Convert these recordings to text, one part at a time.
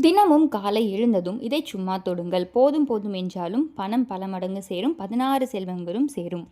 தினமும் காலை எழுந்ததும் இதை சும்மா தொடுங்கள். போதும் போதும் என்றாலும் பணம் பல மடங்கு சேரும். பதினாறு செல்வங்களும் சேரும்.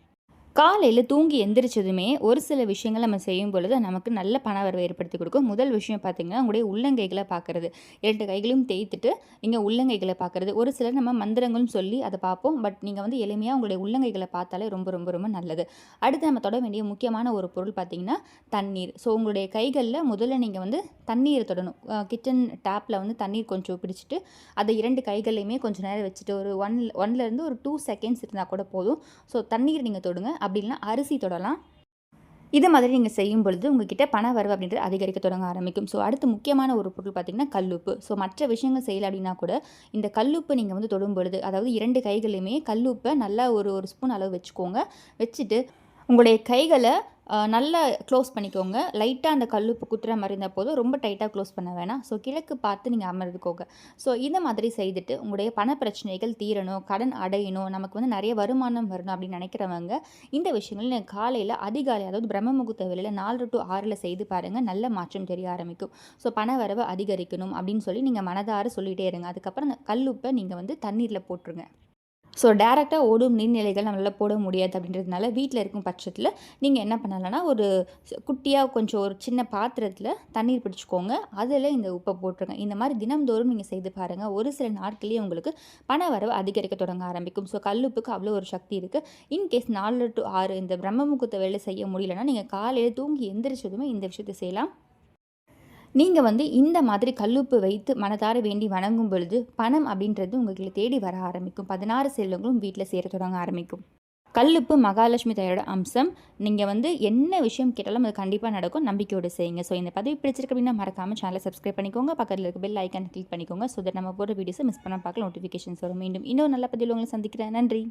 காலையில் தூங்கி எந்திரிச்சதுமே ஒரு சில விஷயங்கள் நம்ம செய்யும் பொழுது நமக்கு நல்ல பண வரவை ஏற்படுத்தி கொடுக்கும். முதல் விஷயம் பார்த்திங்கன்னா உங்களுடைய உள்ளங்கைகளை பார்க்குறது இரண்டு கைகளையும் தேய்த்துட்டு நீங்கள் உள்ளங்கைகளை பார்க்குறது ஒரு சிலர் நம்ம மந்திரங்களும் சொல்லி அதை பார்ப்போம். பட் நீங்கள் வந்து எளிமையாக உங்களுடைய உள்ளங்கைகளை பார்த்தாலே ரொம்ப ரொம்ப ரொம்ப நல்லது. அடுத்து நம்ம தொட வேண்டிய முக்கியமான ஒரு பொருள் பார்த்திங்கன்னா தண்ணீர். ஸோ உங்களுடைய கைகளில் முதல்ல நீங்கள் வந்து தண்ணீரை தொடணும். கிச்சன் டேப்பில் வந்து தண்ணீர் கொஞ்சம் பிடிச்சிட்டு அதை இரண்டு கைகளையுமே கொஞ்சம் நேரம் வச்சுட்டு ஒரு ஒன் ஒன்லேருந்து ஒரு டூ செகண்ட்ஸ் இருந்தால் கூட போதும். ஸோ தண்ணீர் நீங்கள் தொடுங்க. அப்படி இல்லைனா அரிசி தொடலாம். இது மாதிரி நீங்கள் செய்யும் பொழுது உங்ககிட்ட பண வரவு அப்படின்றது அதிகரிக்க தொடங்க ஆரம்பிக்கும். ஸோ அடுத்து முக்கியமான ஒரு பொருள் பார்த்திங்கன்னா கல்லுப்பு. ஸோ மற்ற விஷயங்கள் செய்யலை அப்படின்னா கூட இந்த கல்லுப்பு நீங்கள் வந்து தொடும் பொழுது அதாவது இரண்டு கைகளையுமே கல்லுப்பை நல்லா ஒரு ஒரு ஸ்பூன் அளவு வச்சுக்கோங்க. வச்சுட்டு உங்களுடைய கைகளை நல்லா க்ளோஸ் பண்ணிக்கோங்க. லைட்டாக அந்த கல் உப்பு குத்துற மாதிரி இருந்தால் போதும். ரொம்ப டைட்டாக க்ளோஸ் பண்ண வேணாம். ஸோ கிழக்கு பார்த்து நீங்கள் அமர்ந்துக்கோங்க. ஸோ இந்த மாதிரி செய்துட்டு உங்களுடைய பண பிரச்சனைகள் தீரணும் கடன் அடையணும் நமக்கு வந்து நிறைய வருமானம் வரணும் அப்படின்னு நினைக்கிறவங்க இந்த விஷயங்கள் நீங்கள் காலையில் அதிகாலை அதாவது பிரம்ம முகூர்த்த வேலையில் நாலு டு ஆறில் செய்து பாருங்கள் நல்ல மாற்றம் தெரிய ஆரம்பிக்கும். ஸோ பண வரவு அதிகரிக்கணும் அப்படின்னு சொல்லி நீங்கள் மனதார சொல்லிகிட்டே இருங்க. அதுக்கப்புறம் அந்த கல்லுப்பை நீங்கள் வந்து தண்ணீரில் போட்டுருங்க. ஸோ டேரெக்டாக ஓடும் நீர்நிலைகள் நம்மளால் போட முடியாது அப்படின்றதுனால வீட்டில் இருக்கும் பட்சத்தில் நீங்கள் என்ன பண்ணலாம்னா ஒரு குட்டியாக கொஞ்சம் ஒரு சின்ன பாத்திரத்தில் தண்ணீர் பிடிச்சிக்கோங்க. அதில் இந்த உப்பை போட்டுருங்க. இந்த மாதிரி தினம்தோறும் நீங்கள் செய்து பாருங்கள் ஒரு சில நாட்கள்லேயே உங்களுக்கு பண வரவு அதிகரிக்க தொடங்க ஆரம்பிக்கும். ஸோ கல்லுப்புக்கு அவ்வளோ ஒரு சக்தி இருக்குது இன்கேஸ் நாலு டு ஆறு இந்த பிரம்ம முகூர்த்த வேலை செய்ய முடியலன்னா நீங்கள் காலையில் தூங்கி எந்திரிச்சதுமே இந்த விஷயத்தை செய்யலாம். நீங்கள் வந்து இந்த மாதிரி கல்லுப்பு வைத்து மனதார வேண்டி வணங்கும் பொழுது பணம் அப்படின்றது உங்களுக்கு தேடி வர ஆரம்பிக்கும். பதினாறு செல்வங்களும் வீட்டில் சேர தொடங்க ஆரம்பிக்கும். கல்லுப்பு மகாலட்சுமி தாயோட அம்சம் நீங்கள் வந்து என்ன விஷயம் கேட்டாலும் அது கண்டிப்பாக நடக்கும். நம்பிக்கையோடு செய்யுங்க. ஸோ இந்த பதவி பிடிச்சிருக்கு அப்படின்னா மறக்காமல் சேனலை சப்ஸ்கிரைப் பண்ணிக்கோங்க. பக்கத்தில் இருக்க பெல் ஐக்கான் கிளிக் பண்ணிக்கோங்க. ஸோ தட் நம்ம போகிற வீடியோஸை மிஸ் பண்ண பார்க்கலாம் நோட்டிஃபிகேஷன்ஸ் வரும். மீண்டும் இன்னொரு நல்ல பதிவில் உங்களை சந்திக்கிறேன். நன்றி.